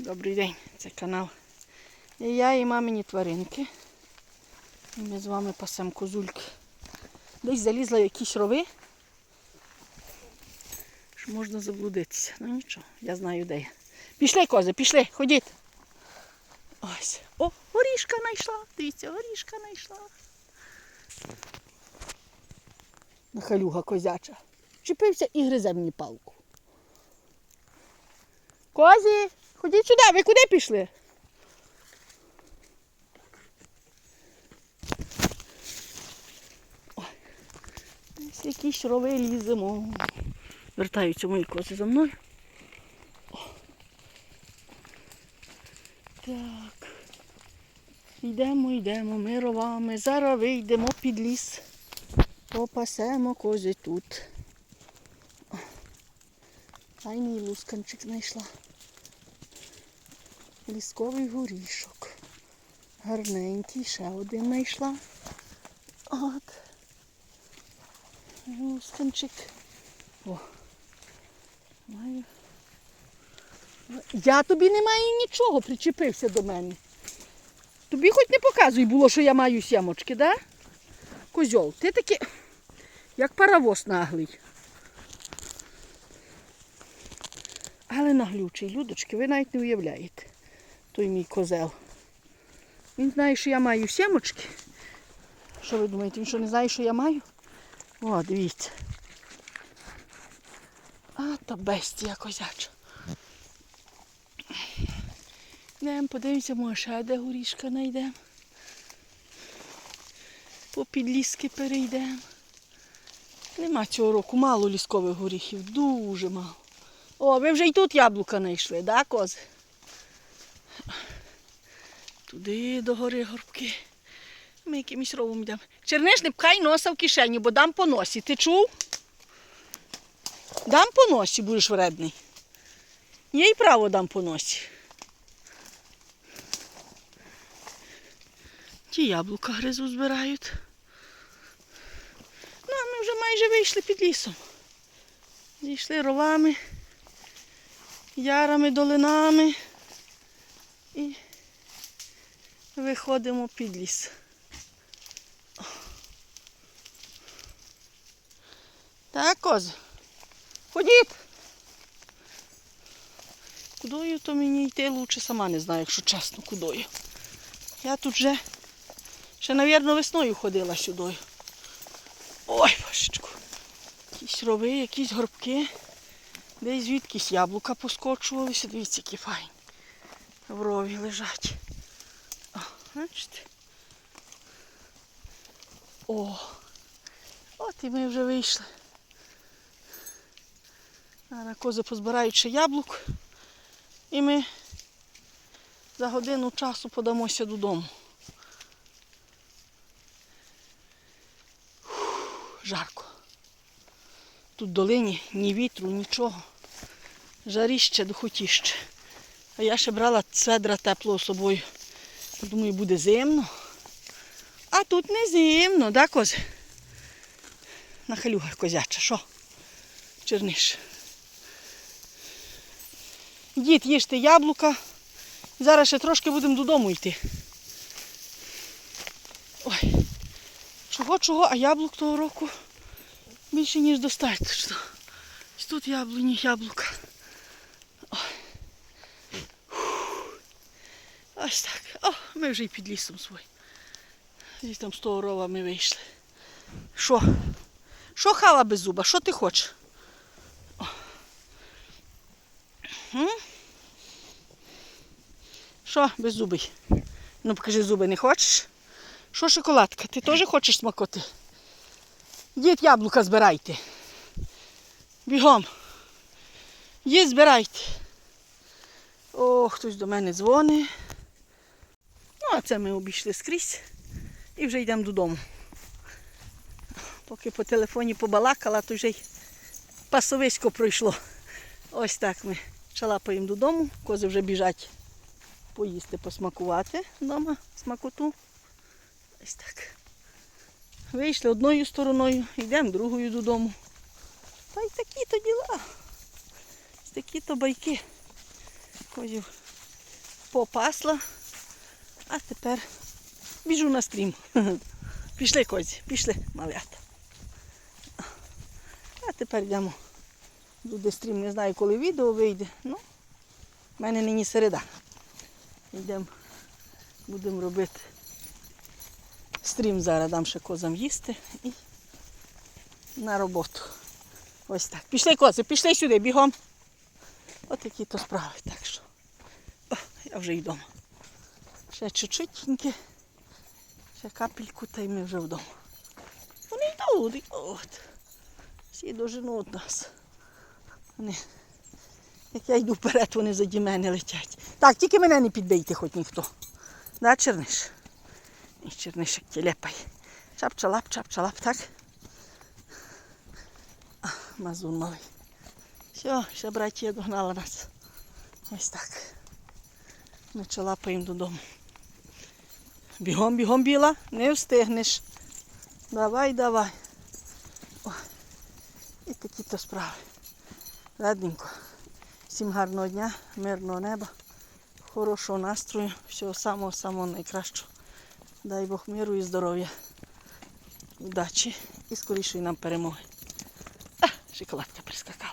Добрий день, це канал. І я і мамині тваринки. І ми з вами пасемо козульки. Десь залізла в якісь рови. Що можна заблудитися. Ну нічого, я знаю де я. Пішли, кози, пішли, ходіть. Ось. О, горішка знайшла. Дивіться, горішка знайшла. Нахалюга козяча. Чіпився і гризе палку. Козі, ходіть сюди, ви куди пішли? Ой, Ось якісь рови ліземо. Вертаються мої кози за мною. Так. Йдемо, йдемо, ми ровами. Зараз вийдемо під ліс. Попасемо кози тут. О. Тайний лусканчик знайшла. Лісковий горішок. Гарненький, ще один знайшла. От. Лусканчик. О. Маю. Я тобі не маю нічого, причепився до мене. Тобі хоч не показуй було, що я маю сямочки, да? Козьол, ти такий, як паровоз наглий. Але наглючий, людочки, ви навіть не уявляєте. Той мій козел. Він знає, що я маю сімочки. Що ви думаєте, він що не знає, що я маю? О, дивіться. А, то бестія козяча. Йдемо, подивимося, може ще де горішка знайдемо. По підліски перейдемо. Нема цього року, мало ліскових горіхів, дуже мало. О, ви вже й тут яблука знайшли, да, кози? Туди до гори горбки. Ми якимось ровом йдемо. Черниш, не пхай носа в кишені, бо дам по носі. Ти чув? Дам по носі, будеш вредний. Я й право дам по носі. Ті яблука гризу збирають. Ну, а ми вже майже вийшли під лісом. Зійшли ровами, ярами, долинами і виходимо під ліс. Так, коз. Ходіть. Кудою то мені йти лучше сама не знаю, якщо чесно, кудою. Я тут вже ще, мабуть, весною ходила сюди. Ой, божечку. Якісь рови, якісь горбки. Десь звідкись яблука поскочувалися. Дивіться, які файні. В рові лежать. Бачите? О! От і ми вже вийшли. Зараз кози позбирають ще яблук. І ми за годину часу подамося додому. Жарко. Тут в долині ні вітру, нічого. Жаріще, духотіще. А я ще брала цедра теплого з собою. Думаю, буде зимно. А тут не зимно, да, кози? Нахалюга козяча, що? Черниш. Дід, їжте яблука. Зараз ще трошки будемо додому йти. Ой. Чого, чого, а яблук того року більше, ніж достатньо. Тут яблуні, яблука. Ой. Фух. Ось так. О, ми вже й під лісом свой. Зі там з того рова ми вийшли. Що? Що хава без зуба? Що ти хочеш? Що, беззубий? Ну покажи зуби, не хочеш? Що шоколадка? Ти теж хочеш смакоти? Їдь яблука збирайте. Бігом. Їдь збирайте. О, хтось до мене дзвонить. Ну, а це ми обійшли скрізь і вже йдемо додому. Поки по телефоні побалакала, то вже й пасовисько пройшло. Ось так ми шалапаємо додому, кози вже біжать поїсти, посмакувати вдома смакоту. Ось так. Вийшли одною стороною, йдемо другою додому. Та й такі то діла. Такі то байки. Козів попасла, а тепер біжу на стрім. Пішли козі, пішли малята. А тепер йдемо. Буде стрім, не знаю, коли відео вийде. Ну, в мене нині середа. Йдемо, будемо робити стрім зараз, дам ще козам їсти і на роботу. Ось так. Пішли кози, пішли сюди, бігом. От які то справи. Так що. О, я вже й вдома. Ще чуть-чуть, ще капельку, та й ми вже вдома. Вони йдуть, от. Всі доженуть нас. Вони, як я йду вперед, вони заді мене летять. Так, тільки мене не підбийте хоч ніхто. Да, черниш? І черниш як тілепай. Чапчалап, чапчалап, так? Мазун малий. Все, ще братія догнала нас. Ось так. Ми чалапаємо додому. Бігом, бігом, біла, не встигнеш. Давай, давай. О, і такі то справи. Ладненько. Всім гарного дня, мирного неба, хорошого настрою, всього самого-самого найкращого. Дай Бог миру і здоров'я, удачі і скорішої нам перемоги. А, шоколадка прискакала.